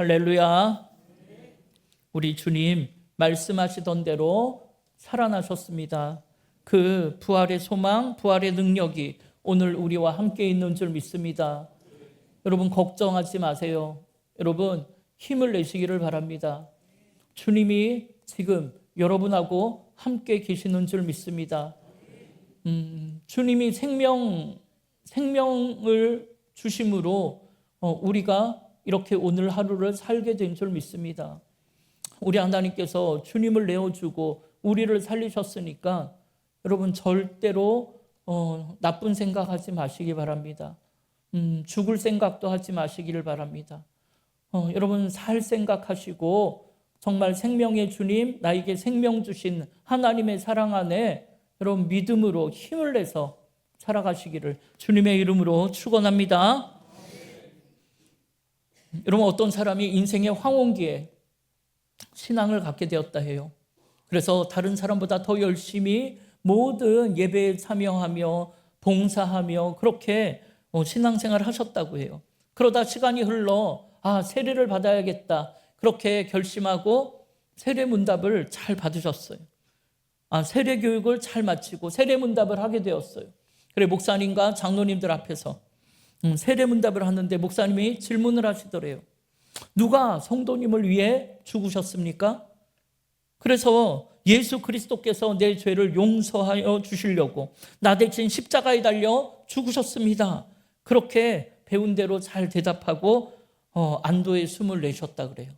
할렐루야. 우리 주님 말씀하시던 대로 살아나셨습니다. 그 부활의 소망, 부활의 능력이 오늘 우리와 함께 있는 줄 믿습니다. 여러분 걱정하지 마세요. 여러분 힘을 내시기를 바랍니다. 주님이 지금 여러분하고 함께 계시는 줄 믿습니다. 음, 주님이 생명 생명을 주심으로 어, 우리가 이렇게 오늘 하루를 살게 된 줄 믿습니다. 우리 하나님께서 주님을 내어주고 우리를 살리셨으니까 여러분 절대로 어, 나쁜 생각하지 마시기 바랍니다. 음, 죽을 생각도 하지 마시기를 바랍니다. 어, 여러분 살 생각하시고 정말 생명의 주님 나에게 생명 주신 하나님의 사랑 안에 여러분 믿음으로 힘을 내서 살아가시기를 주님의 이름으로 축원합니다. 여러분 어떤 사람이 인생의 황혼기에 신앙을 갖게 되었다 해요. 그래서 다른 사람보다 더 열심히 모든 예배에 참여하며 봉사하며 그렇게 어, 신앙생활을 하셨다고 해요. 그러다 시간이 흘러 아 세례를 받아야겠다 그렇게 결심하고 세례 문답을 잘 받으셨어요. 아 세례 교육을 잘 마치고 세례 문답을 하게 되었어요. 그래 목사님과 장로님들 앞에서 음, 세례 문답을 하는데 목사님이 질문을 하시더래요. 누가 성도님을 위해 죽으셨습니까? 그래서 예수 그리스도께서 내 죄를 용서하여 주시려고 나 대신 십자가에 달려 죽으셨습니다. 그렇게 배운 대로 잘 대답하고 어, 안도의 숨을 내셨다 그래요.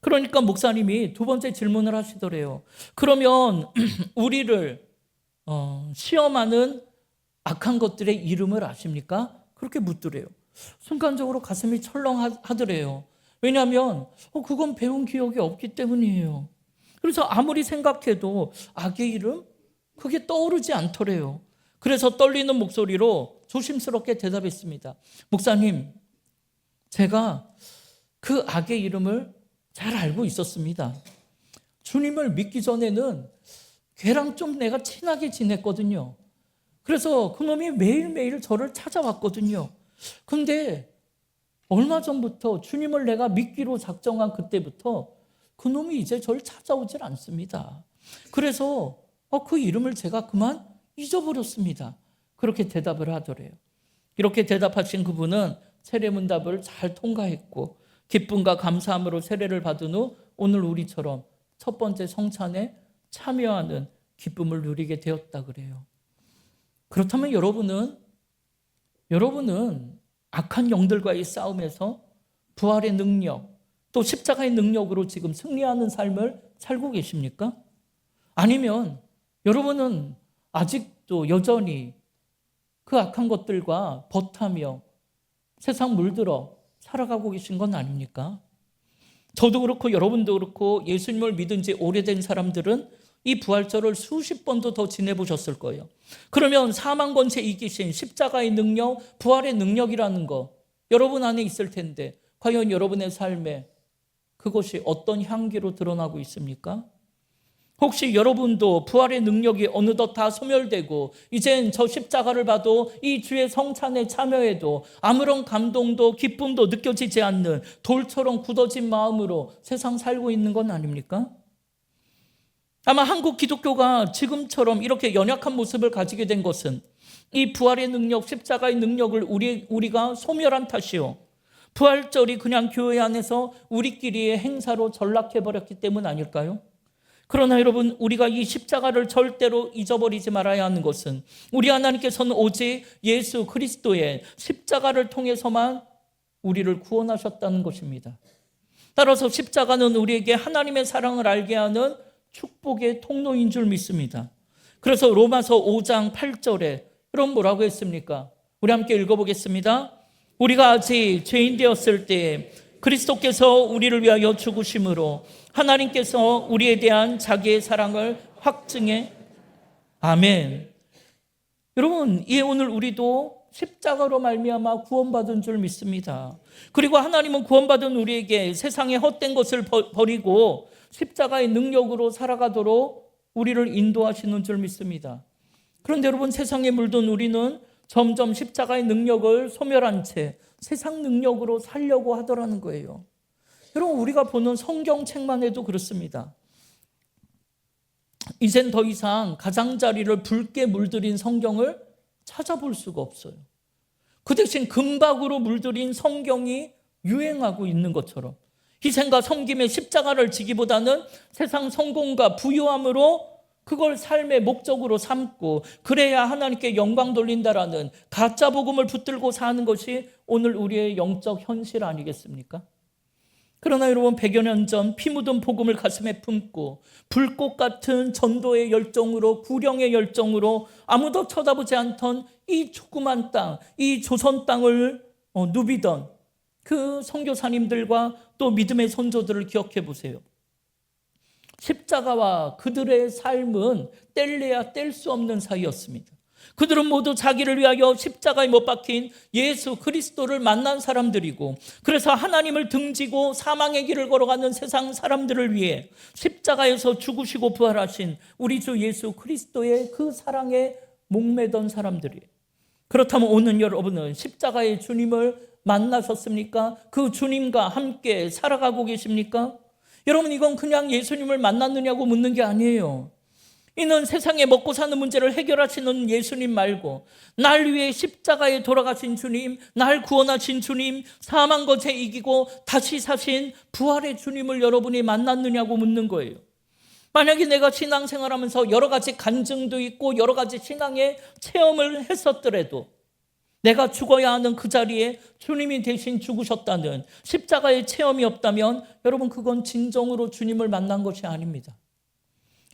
그러니까 목사님이 두 번째 질문을 하시더래요. 그러면 우리를 어, 시험하는 악한 것들의 이름을 아십니까? 그렇게 묻더래요. 순간적으로 가슴이 철렁하더래요. 왜냐하면 어, 그건 배운 기억이 없기 때문이에요. 그래서 아무리 생각해도 악의 이름 그게 떠오르지 않더래요. 그래서 떨리는 목소리로 조심스럽게 대답했습니다. 목사님, 제가 그 악의 이름을 잘 알고 있었습니다. 주님을 믿기 전에는 걔랑 좀 내가 친하게 지냈거든요. 그래서 그놈이 매일매일 저를 찾아왔거든요. 근데 얼마 전부터 주님을 내가 믿기로 작정한 그때부터 그놈이 이제 저를 찾아오질 않습니다. 그래서 어, 그 이름을 제가 그만 잊어버렸습니다. 그렇게 대답을 하더래요. 이렇게 대답하신 그분은 세례문답을 잘 통과했고 기쁨과 감사함으로 세례를 받은 후 오늘 우리처럼 첫 번째 성찬에 참여하는 기쁨을 누리게 되었다 그래요. 그렇다면 여러분은 여러분은 악한 영들과의 싸움에서 부활의 능력 또 십자가의 능력으로 지금 승리하는 삶을 살고 계십니까? 아니면 여러분은 아직도 여전히 그 악한 것들과 버타며 세상 물들어 살아가고 계신 건 아닙니까? 저도 그렇고 여러분도 그렇고 예수님을 믿은 지 오래된 사람들은 이 부활절을 수십 번도 더 지내보셨을 거예요. 그러면 사망 권세 이기신 십자가의 능력, 부활의 능력이라는 거 여러분 안에 있을 텐데 과연 여러분의 삶에 그것이 어떤 향기로 드러나고 있습니까? 혹시 여러분도 부활의 능력이 어느덧 다 소멸되고 이젠 저 십자가를 봐도 이 주의 성찬에 참여해도 아무런 감동도 기쁨도 느껴지지 않는 돌처럼 굳어진 마음으로 세상 살고 있는 건 아닙니까? 아마 한국 기독교가 지금처럼 이렇게 연약한 모습을 가지게 된 것은 이 부활의 능력, 십자가의 능력을 우리, 우리가 소멸한 탓이요. 부활절이 그냥 교회 안에서 우리끼리의 행사로 전락해버렸기 때문 아닐까요? 그러나 여러분, 우리가 이 십자가를 절대로 잊어버리지 말아야 하는 것은 우리 하나님께서는 오직 예수 그리스도의 십자가를 통해서만 우리를 구원하셨다는 것입니다. 따라서 십자가는 우리에게 하나님의 사랑을 알게 하는 축복의 통로인 줄 믿습니다. 그래서 로마서 5장 8절에 여러분 뭐라고 했습니까? 우리 함께 읽어보겠습니다. 우리가 아직 죄인 되었을 때 그리스도께서 우리를 위하여 죽으심으로 하나님께서 우리에 대한 자기의 사랑을 확증해 아멘. 여러분, 이 오늘 우리도 십자가로 말미암아 구원받은 줄 믿습니다. 그리고 하나님은 구원받은 우리에게 세상의 헛된 것을 버리고 십자가의 능력으로 살아가도록 우리를 인도하시는 줄 믿습니다. 그런데 여러분 세상에 물든 우리는 점점 십자가의 능력을 소멸한 채 세상 능력으로 살려고 하더라는 거예요. 여러분 우리가 보는 성경책만 해도 그렇습니다. 이젠 더 이상 가장자리를 붉게 물들인 성경을 찾아볼 수가 없어요. 그 대신 금박으로 물들인 성경이 유행하고 있는 것처럼 희생과 섬김의 십자가를 지기보다는 세상 성공과 부유함으로 그걸 삶의 목적으로 삼고 그래야 하나님께 영광 돌린다라는 가짜 복음을 붙들고 사는 것이 오늘 우리의 영적 현실 아니겠습니까? 그러나 여러분 100여 년 전 피 묻은 복음을 가슴에 품고 불꽃 같은 전도의 열정으로 구령의 열정으로 아무도 쳐다보지 않던 이 조그만 땅, 이 조선 땅을 어, 누비던 그 선교사님들과 또 믿음의 선조들을 기억해 보세요. 십자가와 그들의 삶은 뗄래야 뗄 수 없는 사이였습니다. 그들은 모두 자기를 위하여 십자가에 못 박힌 예수 그리스도를 만난 사람들이고 그래서 하나님을 등지고 사망의 길을 걸어가는 세상 사람들을 위해 십자가에서 죽으시고 부활하신 우리 주 예수 그리스도의 그 사랑에 목매던 사람들이에요. 그렇다면 오늘 여러분은 십자가의 주님을 만나셨습니까? 그 주님과 함께 살아가고 계십니까? 여러분 이건 그냥 예수님을 만났느냐고 묻는 게 아니에요. 이는 세상에 먹고 사는 문제를 해결하시는 예수님 말고 날 위해 십자가에 돌아가신 주님, 날 구원하신 주님, 사망 것에 이기고 다시 사신 부활의 주님을 여러분이 만났느냐고 묻는 거예요. 만약에 내가 신앙생활하면서 여러 가지 간증도 있고 여러 가지 신앙의 체험을 했었더라도 내가 죽어야 하는 그 자리에 주님이 대신 죽으셨다는 십자가의 체험이 없다면 여러분 그건 진정으로 주님을 만난 것이 아닙니다.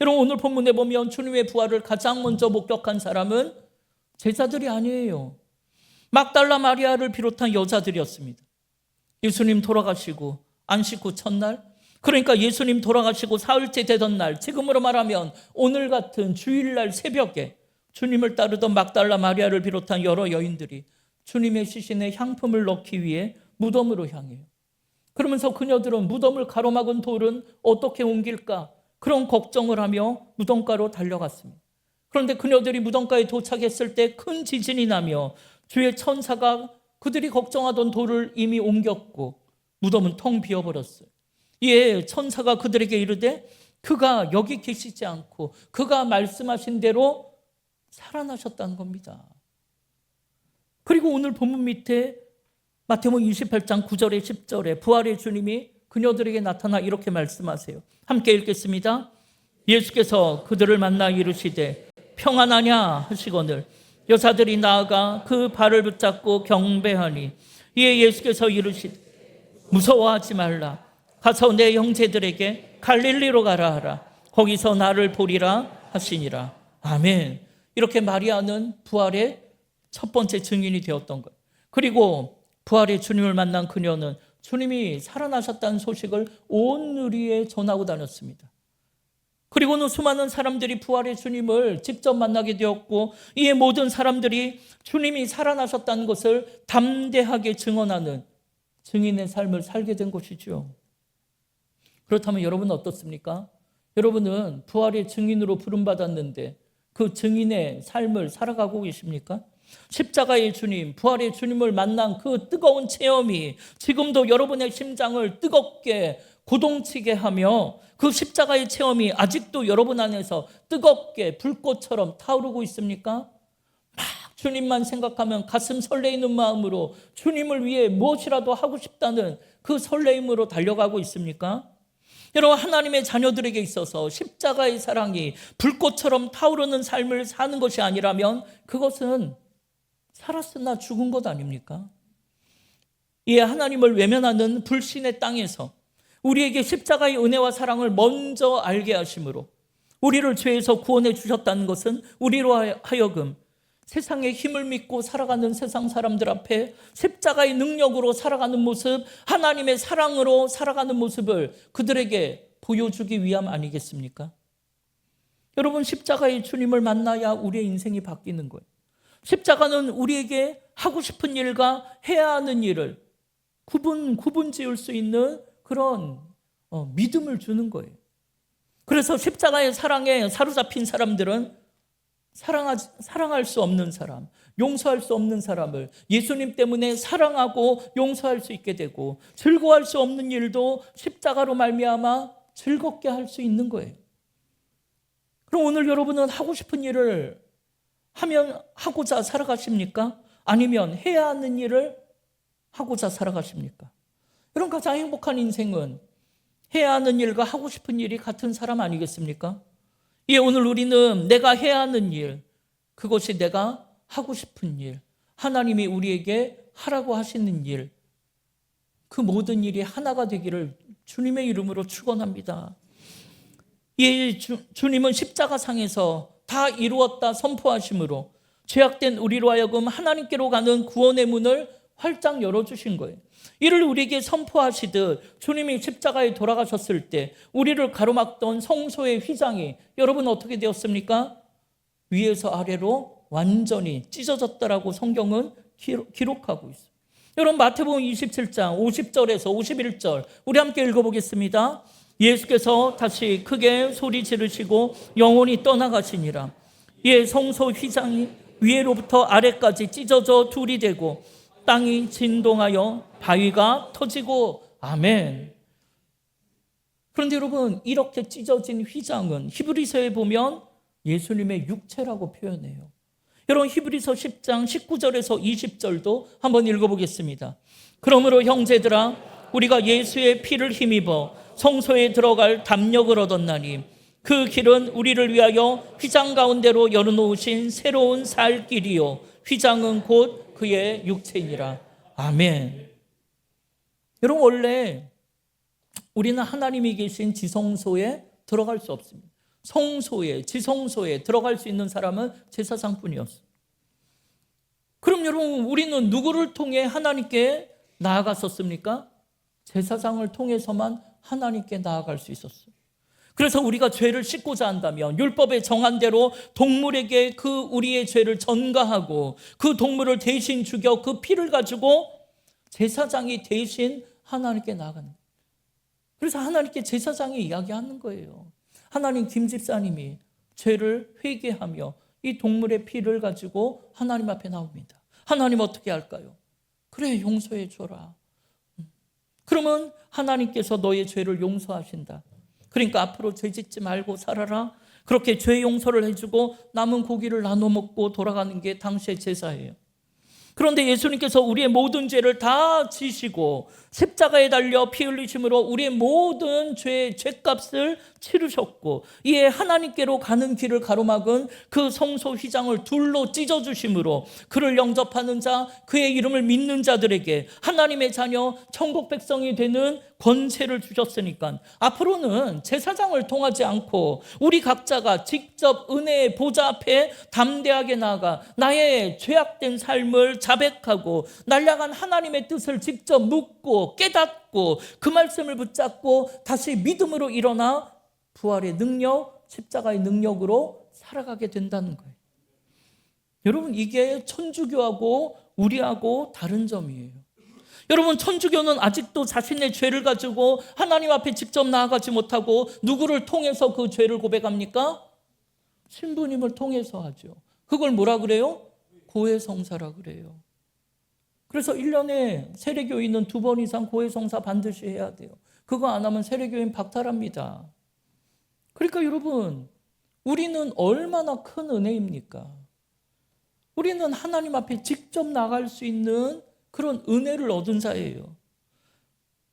여러분 오늘 본문에 보면 주님의 부활을 가장 먼저 목격한 사람은 제자들이 아니에요. 막달라 마리아를 비롯한 여자들이었습니다. 예수님 돌아가시고 안식 후 첫날 그러니까 예수님 돌아가시고 사흘째 되던 날 지금으로 말하면 오늘 같은 주일날 새벽에 주님을 따르던 막달라 마리아를 비롯한 여러 여인들이 주님의 시신에 향품을 넣기 위해 무덤으로 향해요. 그러면서 그녀들은 무덤을 가로막은 돌은 어떻게 옮길까 그런 걱정을 하며 무덤가로 달려갔습니다. 그런데 그녀들이 무덤가에 도착했을 때 큰 지진이 나며 주의 천사가 그들이 걱정하던 돌을 이미 옮겼고 무덤은 텅 비어버렸어요. 이에 천사가 그들에게 이르되 그가 여기 계시지 않고 그가 말씀하신 대로 살아나셨다는 겁니다. 그리고 오늘 본문 밑에 마태복음 28장 9절에 10절에 부활의 주님이 그녀들에게 나타나 이렇게 말씀하세요. 함께 읽겠습니다. 예수께서 그들을 만나 이르시되 평안하냐 하시거늘 여사들이 나아가 그 발을 붙잡고 경배하니 이에 예수께서 이르시되 무서워하지 말라 가서 내 형제들에게 갈릴리로 가라 하라 거기서 나를 보리라 하시니라 아멘 이렇게 마리아는 부활의 첫 번째 증인이 되었던 거예요. 그리고 부활의 주님을 만난 그녀는 주님이 살아나셨다는 소식을 온 누리에 전하고 다녔습니다. 그리고는 수많은 사람들이 부활의 주님을 직접 만나게 되었고 이에 모든 사람들이 주님이 살아나셨다는 것을 담대하게 증언하는 증인의 삶을 살게 된 것이죠. 그렇다면 여러분은 어떻습니까? 여러분은 부활의 증인으로 부름받았는데 그 증인의 삶을 살아가고 계십니까? 십자가의 주님, 부활의 주님을 만난 그 뜨거운 체험이 지금도 여러분의 심장을 뜨겁게 고동치게 하며 그 십자가의 체험이 아직도 여러분 안에서 뜨겁게 불꽃처럼 타오르고 있습니까? 막 주님만 생각하면 가슴 설레이는 마음으로 주님을 위해 무엇이라도 하고 싶다는 그 설레임으로 달려가고 있습니까? 여러분 하나님의 자녀들에게 있어서 십자가의 사랑이 불꽃처럼 타오르는 삶을 사는 것이 아니라면 그것은 살았으나 죽은 것 아닙니까? 이에 하나님을 외면하는 불신의 땅에서 우리에게 십자가의 은혜와 사랑을 먼저 알게 하심으로 우리를 죄에서 구원해 주셨다는 것은 우리로 하여금 세상의 힘을 믿고 살아가는 세상 사람들 앞에 십자가의 능력으로 살아가는 모습, 하나님의 사랑으로 살아가는 모습을 그들에게 보여주기 위함 아니겠습니까? 여러분, 십자가의 주님을 만나야 우리의 인생이 바뀌는 거예요. 십자가는 우리에게 하고 싶은 일과 해야 하는 일을 구분, 구분 지을 수 있는 그런 어, 믿음을 주는 거예요. 그래서 십자가의 사랑에 사로잡힌 사람들은 사랑하지, 사랑할 수 없는 사람, 용서할 수 없는 사람을 예수님 때문에 사랑하고 용서할 수 있게 되고 즐거워할 수 없는 일도 십자가로 말미암아 즐겁게 할 수 있는 거예요. 그럼 오늘 여러분은 하고 싶은 일을 하면 하고자 살아가십니까? 아니면 해야 하는 일을 하고자 살아가십니까? 그럼 가장 행복한 인생은 해야 하는 일과 하고 싶은 일이 같은 사람 아니겠습니까? 예, 오늘 우리는 내가 해야 하는 일, 그것이 내가 하고 싶은 일, 하나님이 우리에게 하라고 하시는 일, 그 모든 일이 하나가 되기를 주님의 이름으로 축원합니다. 예, 주, 주님은 십자가상에서 다 이루었다 선포하심으로 죄악된 우리로 하여금 하나님께로 가는 구원의 문을 활짝 열어주신 거예요. 이를 우리에게 선포하시듯 주님이 십자가에 돌아가셨을 때 우리를 가로막던 성소의 휘장이 여러분 어떻게 되었습니까? 위에서 아래로 완전히 찢어졌다라고 성경은 기록하고 있어요. 여러분 마태복음 27장 50절에서 51절 우리 함께 읽어보겠습니다. 예수께서 다시 크게 소리 지르시고 영혼이 떠나가시니라. 예, 성소 휘장이 위에로부터 아래까지 찢어져 둘이 되고 땅이 진동하여 바위가 터지고 아멘. 그런데 여러분 이렇게 찢어진 휘장은 히브리서에 보면 예수님의 육체라고 표현해요. 여러분 히브리서 10장 19절에서 20절도 한번 읽어보겠습니다. 그러므로 형제들아 우리가 예수의 피를 힘입어 성소에 들어갈 담력을 얻었나니 그 길은 우리를 위하여 휘장 가운데로 열어놓으신 새로운 살 길이요 휘장은 곧 그의 육체이니라 아멘 여러분 원래 우리는 하나님이 계신 지성소에 들어갈 수 없습니다 성소에 지성소에 들어갈 수 있는 사람은 제사장뿐이었어요 그럼 여러분 우리는 누구를 통해 하나님께 나아갔었습니까? 제사장을 통해서만 하나님께 나아갈 수 있었어요. 그래서 우리가 죄를 씻고자 한다면 율법에 정한 대로 동물에게 그 우리의 죄를 전가하고 그 동물을 대신 죽여 그 피를 가지고 제사장이 대신 하나님께 나가는 그래서 하나님께 제사장이 이야기하는 거예요. 하나님 김 집사님이 죄를 회개하며 이 동물의 피를 가지고 하나님 앞에 나옵니다. 하나님 어떻게 할까요? 그래 용서해 줘라. 그러면 하나님께서 너의 죄를 용서하신다. 그러니까 앞으로 죄 짓지 말고 살아라. 그렇게 죄 용서를 해주고 남은 고기를 나눠 먹고 돌아가는 게 당시의 제사예요. 그런데 예수님께서 우리의 모든 죄를 다 지시고 십자가에 달려 피 흘리심으로 우리의 모든 죄 죄값을 치르셨고 이에 하나님께로 가는 길을 가로막은 그 성소 휘장을 둘로 찢어 주심으로 그를 영접하는 자 그의 이름을 믿는 자들에게 하나님의 자녀 천국 백성이 되는 권세를 주셨으니까 앞으로는 제사장을 통하지 않고 우리 각자가 직접 은혜의 보좌 앞에 담대하게 나아가 나의 죄악된 삶을 자백하고 날아간 하나님의 뜻을 직접 묻고 깨닫고 그 말씀을 붙잡고 다시 믿음으로 일어나 부활의 능력, 십자가의 능력으로 살아가게 된다는 거예요. 여러분 이게 천주교하고 우리하고 다른 점이에요. 여러분 천주교는 아직도 자신의 죄를 가지고 하나님 앞에 직접 나아가지 못하고 누구를 통해서 그 죄를 고백합니까? 신부님을 통해서 하죠. 그걸 뭐라 그래요? 고해성사라 그래요. 그래서 1년에 세례교인은 두 번 이상 고해성사 반드시 해야 돼요. 그거 안 하면 세례교인 박탈합니다. 그러니까 여러분, 우리는 얼마나 큰 은혜입니까? 우리는 하나님 앞에 직접 나갈 수 있는 그런 은혜를 얻은 자예요.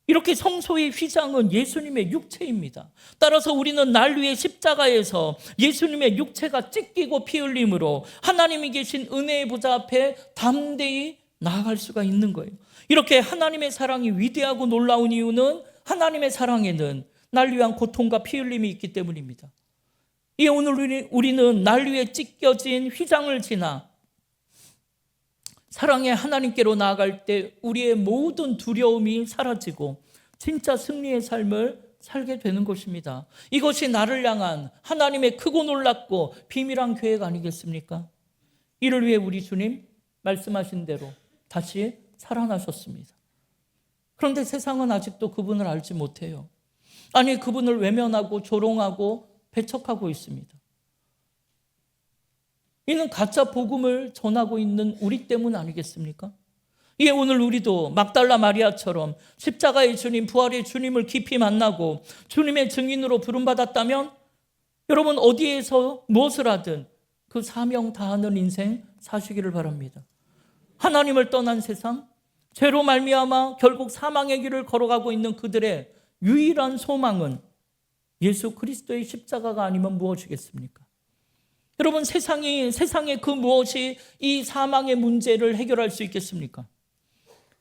이렇게 성소의 휘장은 예수님의 육체입니다. 따라서 우리는 날 위해 십자가에서 예수님의 육체가 찢기고 피 흘림으로 하나님이 계신 은혜의 보좌 앞에 담대히 나아갈 수가 있는 거예요. 이렇게 하나님의 사랑이 위대하고 놀라운 이유는 하나님의 사랑에는 날 위한 고통과 피 흘림이 있기 때문입니다. 이 오늘 우리는 날 위해 찢겨진 휘장을 지나 사랑의 하나님께로 나아갈 때 우리의 모든 두려움이 사라지고 진짜 승리의 삶을 살게 되는 것입니다. 이것이 나를 향한 하나님의 크고 놀랍고 비밀한 계획 아니겠습니까? 이를 위해 우리 주님 말씀하신 대로 다시 살아나셨습니다. 그런데 세상은 아직도 그분을 알지 못해요. 아니, 그분을 외면하고 조롱하고 배척하고 있습니다. 이는 가짜 복음을 전하고 있는 우리 때문 아니겠습니까? 예, 오늘 우리도 막달라 마리아처럼 십자가의 주님, 부활의 주님을 깊이 만나고 주님의 증인으로 부름받았다면 여러분 어디에서 무엇을 하든 그 사명 다하는 인생 사시기를 바랍니다. 하나님을 떠난 세상, 죄로 말미암아 결국 사망의 길을 걸어가고 있는 그들의 유일한 소망은 예수 그리스도의 십자가가 아니면 무엇이겠습니까? 여러분 세상이 세상의 그 무엇이 이 사망의 문제를 해결할 수 있겠습니까?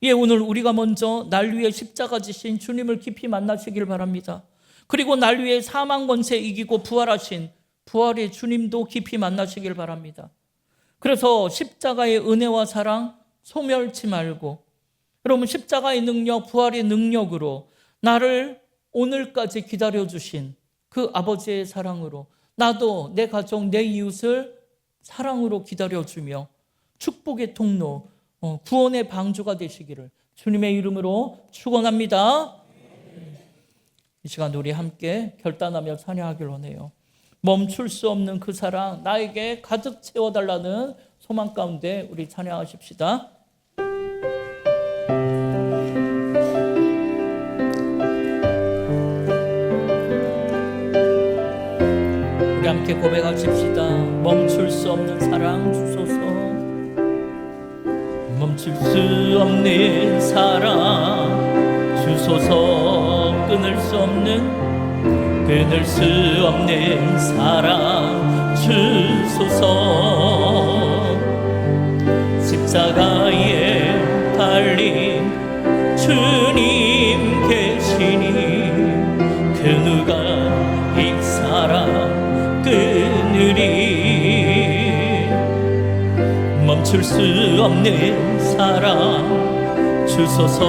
예, 오늘 우리가 먼저 날 위해 십자가 지신 주님을 깊이 만나시길 바랍니다. 그리고 날 위해 사망 권세 이기고 부활하신 부활의 주님도 깊이 만나시길 바랍니다. 그래서 십자가의 은혜와 사랑 소멸치 말고 여러분 십자가의 능력, 부활의 능력으로 나를 오늘까지 기다려 주신 그 아버지의 사랑으로 나도 내 가족, 내 이웃을 사랑으로 기다려 주며 축복의 통로, 어, 구원의 방주가 되시기를 주님의 이름으로 축원합니다. 이 시간 우리 함께 결단하며 찬양하길 원해요. 멈출 수 없는 그 사랑 나에게 가득 채워달라는 소망 가운데 우리 찬양하십시다. 함께 고백하십시다. 멈출 수 없는 사랑 주소서. 멈출 수 없는 사랑 주소서. 끊을 수 없는 끊을 수 없는 사랑 주소서. 멈출 수 없는 사랑 주소서.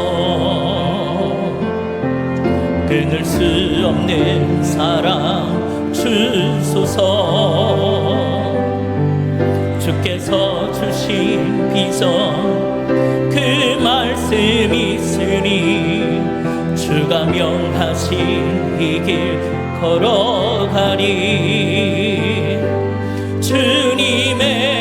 끊을 수 없는 사랑 주소서. 주께서 주신 비전 그 말씀 있으니 주가 명하신 이 길 걸어가리. 주님의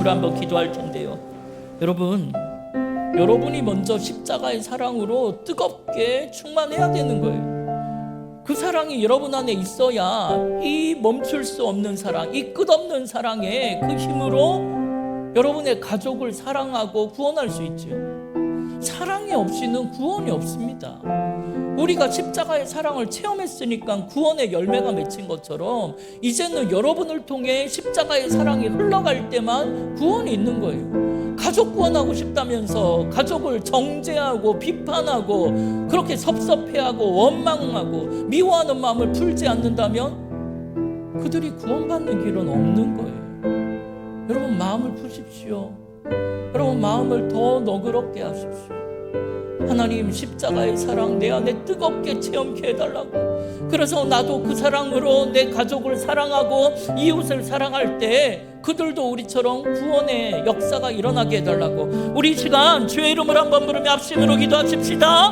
함께 합심으로 한번 기도할 텐데요 여러분 여러분이 먼저 십자가의 사랑으로 뜨겁게 충만해야 되는 거예요 그 사랑이 여러분 안에 있어야 이 멈출 수 없는 사랑, 이 끝없는 사랑의 그 힘으로 여러분의 가족을 사랑하고 구원할 수 있죠. 사랑이 없이는 구원이 없습니다. 우리가 십자가의 사랑을 체험했으니까 구원의 열매가 맺힌 것처럼 이제는 여러분을 통해 십자가의 사랑이 흘러갈 때만 구원이 있는 거예요. 가족 구원하고 싶다면서 가족을 정죄하고 비판하고 그렇게 섭섭해하고 원망하고 미워하는 마음을 풀지 않는다면 그들이 구원받는 길은 없는 거예요. 여러분 마음을 푸십시오. 여러분 마음을 더 너그럽게 하십시오. 하나님 십자가의 사랑 내 안에 뜨겁게 체험케 해달라고. 그래서 나도 그 사랑으로 내 가족을 사랑하고 이웃을 사랑할 때 그들도 우리처럼 구원의 역사가 일어나게 해달라고. 우리 이 시간 주의 이름을 한번 부르며 합심으로 기도하십시다.